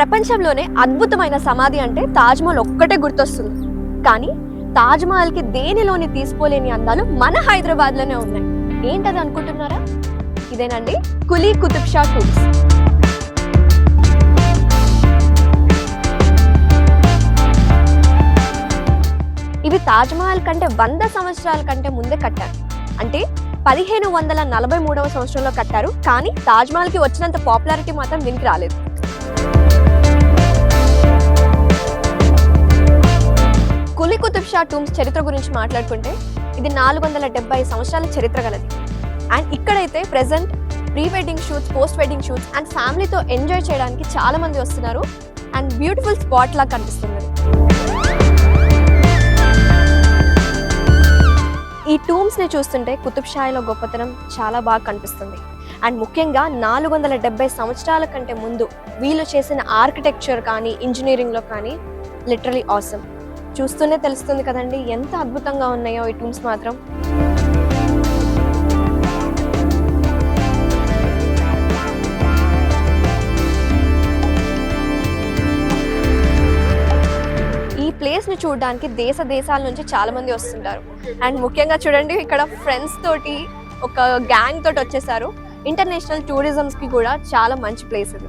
ప్రపంచంలోనే అద్భుతమైన సమాధి అంటే తాజ్మహల్ ఒక్కటే గుర్తొస్తుంది. కానీ తాజ్మహల్కి దేనిలోని తీసుకోలేని అందాలు మన హైదరాబాద్లోనే ఉన్నాయి. ఏంటది అనుకుంటున్నారా? ఇదేనండి కులీ కుతుబ్ షా టూర్స్. ఇవి తాజ్మహల్ కంటే వంద సంవత్సరాల కంటే ముందే కట్టారు. అంటే పదిహేను వందల నలభై మూడవ సంవత్సరంలో కట్టారు. కానీ తాజ్మహల్కి వచ్చినంత పాపులారిటీ మాత్రం దీనికి రాలేదు. కులీ కుతుబ్ షా టూమ్స్ చరిత్ర గురించి మాట్లాడుకుంటే ఇది నాలుగు వందల డెబ్బై సంవత్సరాల చరిత్ర గలది. అండ్ ఇక్కడైతే present pre wedding shoots post wedding shoots and ఫ్యామిలీతో ఎంజాయ్ చేయడానికి చాలా మంది వస్తున్నారు. అండ్ బ్యూటిఫుల్ స్పాట్ లా కనిపిస్తుంది. ఈ టూమ్స్ని చూస్తుంటే కుతుబ్ షాయిలో గొప్పతనం చాలా బాగా కనిపిస్తుంది. అండ్ ముఖ్యంగా నాలుగు వందల డెబ్బై సంవత్సరాల కంటే ముందు వీళ్ళు చేసిన ఆర్కిటెక్చర్ కానీ ఇంజనీరింగ్లో కానీ లిటరలీ ఆసమ్. చూస్తూనే తెలుస్తుంది కదండి ఎంత అద్భుతంగా ఉన్నాయో ఈ టూమ్స్ మాత్రం. ఈ చూడడానికి దేశ దేశాల నుంచి చాలా మంది వస్తుంటారు. అండ్ ముఖ్యంగా చూడండి ఇక్కడ ఫ్రెండ్స్ తోటి ఒక గ్యాంగ్ తోటి వచ్చేసారు. ఇంటర్నేషనల్ టూరిజమ్స్కి కూడా చాలా మంచి ప్లేస్ ఇది.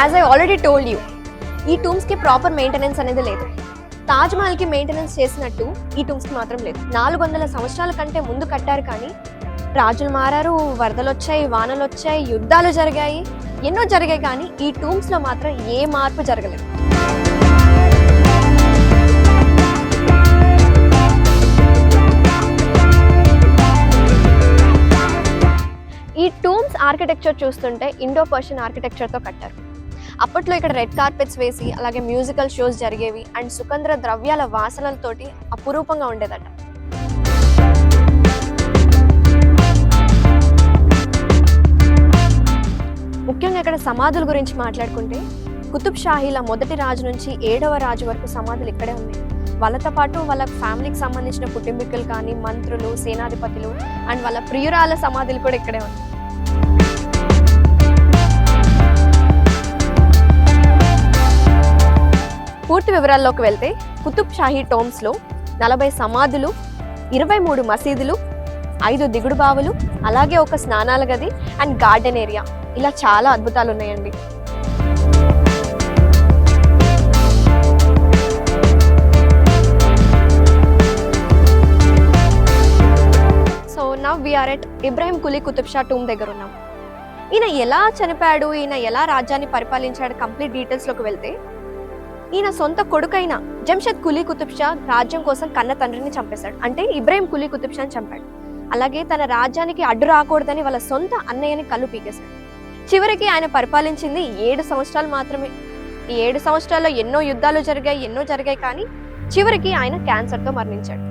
As I already told you ఈ టూమ్స్కి ప్రాపర్ మెయింటెనెన్స్ అనేది లేదు. తాజ్మహల్కి మెయింటెనెన్స్ చేసినట్టు ఈ టూమ్స్కి మాత్రం లేదు. నాలుగు వందల సంవత్సరాల కంటే ముందు కట్టారు కానీ రాజులు మారారు వరదలు వచ్చాయి వానలు వచ్చాయి యుద్ధాలు జరిగాయి. ఎన్నో జరిగాయి కానీ ఈ టూమ్స్లో మాత్రం ఏ మార్పు జరగలేదు. ఈ టూమ్స్ ఆర్కిటెక్చర్ చూస్తుంటే ఇండో పర్షియన్ ఆర్కిటెక్చర్తో కట్టారు. అప్పట్లో ఇక్కడ రెడ్ కార్పెట్స్ వేసి అలాగే మ్యూజికల్ షోస్ జరిగేవి అండ్ సుగంధ ద్రవ్యాల వాసనలతోటి అపురూపంగా ఉండేదట. ముఖ్యంగా ఇక్కడ సమాధుల గురించి మాట్లాడుకుంటే కుతుబ్ షాహీల మొదటి రాజు నుంచి ఏడవ రాజు వరకు సమాధులు ఇక్కడే ఉన్నాయి. వాళ్ళతో పాటు వాళ్ళ ఫ్యామిలీకి సంబంధించిన కుటుంబీకులు కానీ మంత్రులు సేనాధిపతులు అండ్ వాళ్ళ ప్రియురాల సమాధులు కూడా ఇక్కడే ఉన్నాయి. పూర్తి వివరాల్లోకి వెళ్తే కుతుబ్ షాహీ టోమ్స్లో నలభై సమాధులు ఇరవై మూడు మసీదులు ఐదు దిగుడు బావులు అలాగే ఒక స్నానాల గది అండ్ గార్డెన్ ఏరియా. ఇలా చాలా అద్భుతాలు ఉన్నాయండి. సో నా we are at Ibrahim Quli Qutb Shah tomb దగ్గర ఉన్నాం. ఈయన ఎలా చనిపోయాడు ఈయన ఎలా రాజ్యాన్ని పరిపాలించాడు? కంప్లీట్ డీటెయిల్స్లోకి వెళ్తే ఈయన సొంత కొడుకైన జంషద్ కులీ కుతుబ్ షా రాజ్యం కోసం కన్న తండ్రిని చంపేశాడు. అంటే ఇబ్రాహిం కులీ కుతుబ్ షాని చంపాడు. అలాగే తన రాజ్యానికి అడ్డు రాకూడదని వాళ్ళ సొంత అన్నయ్యని కళ్ళు పీకేశాడు. చివరికి ఆయన పరిపాలించింది ఏడు సంవత్సరాలు మాత్రమే. ఈ ఏడు సంవత్సరాల్లో ఎన్నో యుద్ధాలు జరిగాయి ఎన్నో జరిగాయి కానీ చివరికి ఆయన క్యాన్సర్తో మరణించాడు.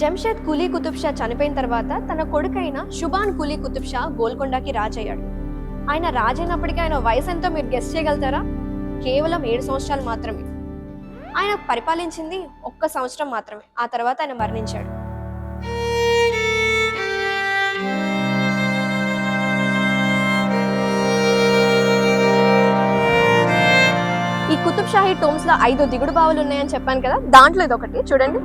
జంషెద్ కులీ కుతుబ్ షా చనిపోయిన తర్వాత తన కొడుకైన షుబాన్ కులీ కుతుబ్ షా గోల్కొండకి రాజయ్యాడు. ఆయన రాజైనప్పటికీ ఆయన వయసు ఎంతో మీరు గెస్ట్ చేయగలుగుతారా? కేవలం ఏడు సంవత్సరాలు మాత్రమే. ఆయన పరిపాలించింది ఒక్క సంవత్సరం మాత్రమే. ఆ తర్వాత ఆయన మరణించాడు. ఈ కుతుబ్ షాహీ టోమ్స్లో ఐదు దిగుడు బావులు ఉన్నాయని చెప్పాను కదా దాంట్లో ఇది ఒకటి చూడండి.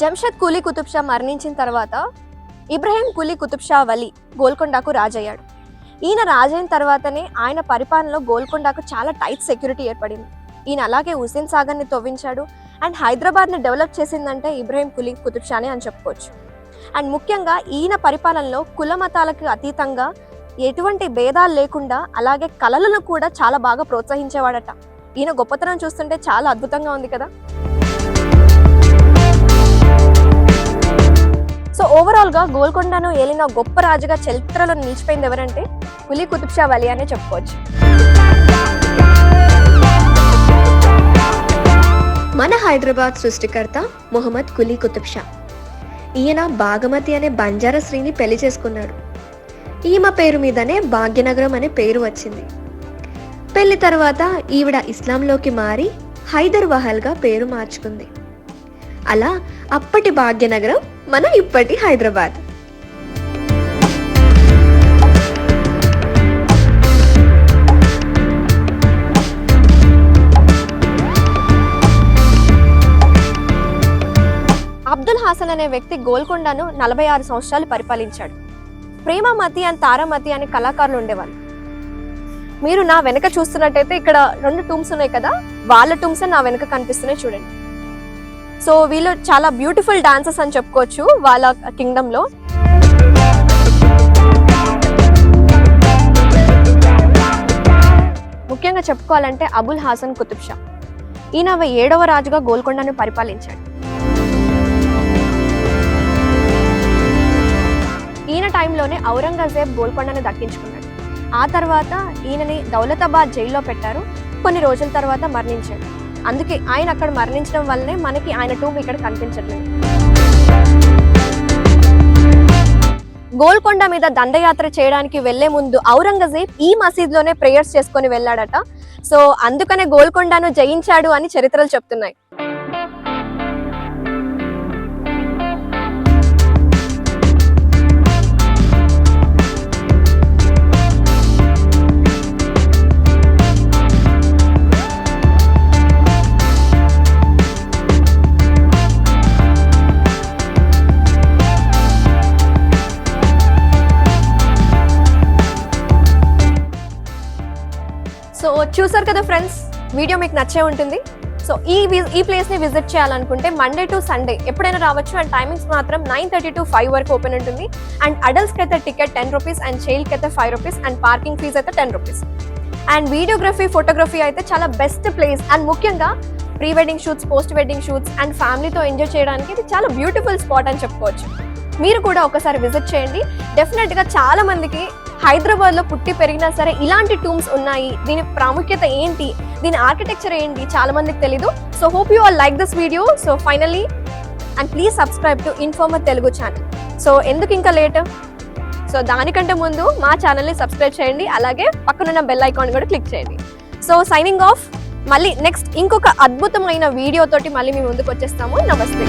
జంషద్ కులీ కుతుబ్ షా మరణించిన తర్వాత ఇబ్రహీం కులీ కుతుబ్ షా వలి గోల్కొండకు రాజయ్యాడు ఈయన రాజైన తర్వాతనే ఆయన పరిపాలనలో గోల్కొండకు చాలా టైట్ సెక్యూరిటీ ఏర్పడింది. ఈయన అలాగే హుసేన్ సాగర్ని తవ్వించాడు అండ్ హైదరాబాద్ని డెవలప్ చేసిందంటే ఇబ్రహీం కులీ కుతుబ్ షానే అని చెప్పుకోవచ్చు. అండ్ ముఖ్యంగా ఈయన పరిపాలనలో కుల మతాలకు అతీతంగా ఎటువంటి భేదాలు లేకుండా అలాగే కళలను కూడా చాలా బాగా ప్రోత్సహించేవాడట. ఈయన గొప్పతనం చూస్తుంటే చాలా అద్భుతంగా ఉంది కదా? సో ఓవరాల్గా గోల్కొండను ఏలిన గొప్ప రాజుగా చరిత్రలో నిలిచిపోయింది ఎవరంటే కులీ కుతుబ్ షా వలి అనే చెప్పుకోవచ్చు. మన హైదరాబాద్ సృష్టికర్త మొహమ్మద్ కులీ కుతుబ్ షా ఈయన బాగమతి అనే బంజారా శ్రీని పెళ్ళి చేసుకున్నాడు. ఈమె పేరు మీదనే భాగ్యనగరం అనే పేరు వచ్చింది. పెళ్ళి తర్వాత ఈవిడ ఇస్లాంలోకి మారి హైదర్ వహల్గా పేరు మార్చుకుంది. అలా అప్పటి భాగ్యనగరం మన ఇప్పటి హైదరాబాద్. అబ్దుల్ హాసన్ అనే వ్యక్తి గోల్కొండను నలభై ఆరు సంవత్సరాలు పరిపాలించాడు. ప్రేమమతి అండ్ తారామతి అనే కళాకారులు ఉండేవాళ్ళు. మీరు నా వెనక చూస్తున్నట్టయితే ఇక్కడ రెండు టూమ్స్ ఉన్నాయి కదా? వాళ్ళ టూమ్స్ నా వెనక కనిపిస్తున్నాయి చూడండి. సో వీళ్ళు చాలా బ్యూటిఫుల్ డాన్సర్స్ అని చెప్పుకోవచ్చు వాళ్ళ కింగ్డమ్లో ముఖ్యంగా చెప్పుకోవాలంటే అబుల్ హాసన్ కుతుబ్ షా. ఈయన ఏడవ రాజుగా గోల్కొండను పరిపాలించాడు. ఈయన టైంలోనే ఔరంగజేబ్ గోల్కొండను దక్కించుకున్నాడు. ఆ తర్వాత ఈయనని దౌలతాబాద్ జైల్లో పెట్టారు. కొన్ని రోజుల తర్వాత మరణించాడు. అందుకే ఆయన అక్కడ మరణించడం వల్లనే మనకి ఆయన టూమ్ ఇక్కడ కనిపించట్లేదు. గోల్కొండ మీద దండయాత్ర చేయడానికి వెళ్ళే ముందు ఔరంగజేబ్ ఈ మసీద్లోనే ప్రేయర్స్ చేసుకొని వెళ్ళాడట. సో అందుకనే గోల్కొండను జయించాడు అని చరిత్రలు చెప్తున్నాయి. సో చూసారు కదా ఫ్రెండ్స్ వీడియో మీకు నచ్చే ఉంటుంది. సో ఈ ఈ ప్లేస్ని విజిట్ చేయాలనుకుంటే మండే టు సండే ఎప్పుడైనా రావచ్చు. అండ్ టైమింగ్స్ మాత్రం నైన్ థర్టీ టు ఫైవ్ వరకు ఓపెన్ ఉంటుంది. అండ్ అడల్ట్స్కి అయితే టికెట్ టెన్ రూపీస్ అండ్ చైల్డ్కి అయితే five rupees and parking fees అయితే ten rupees and videography photography అయితే చాలా బెస్ట్ ప్లేస్ అండ్ ముఖ్యంగా pre wedding shoots post wedding shoots and ఫ్యామిలీతో ఎంజాయ్ చేయడానికి ఇది చాలా బ్యూటిఫుల్ స్పాట్ అని చెప్పుకోవచ్చు. మీరు కూడా ఒకసారి విజిట్ చేయండి. డెఫినెట్గా చాలా హైదరాబాద్ హైదరాబాద్లో పుట్టి పెరిగినా సరే ఇలాంటి టూమ్స్ ఉన్నాయి. దీని ప్రాముఖ్యత ఏంటి? దీని ఆర్కిటెక్చర్ ఏంటి? చాలా మందికి తెలీదు. So hope you all like this video so finally and please subscribe to informer Telugu channel so ఎందుకు ఇంకా లేట్ సో దానికంటే ముందు మా ఛానల్ని సబ్స్క్రైబ్ చేయండి. అలాగే పక్కనున్న బెల్ ఐకాన్ కూడా క్లిక్ చేయండి. సో సైనింగ్ ఆఫ్ మళ్ళీ నెక్స్ట్ ఇంకొక అద్భుతమైన వీడియోతోటి మళ్ళీ మీ ముందుకు వచ్చేస్తాము. నమస్తే.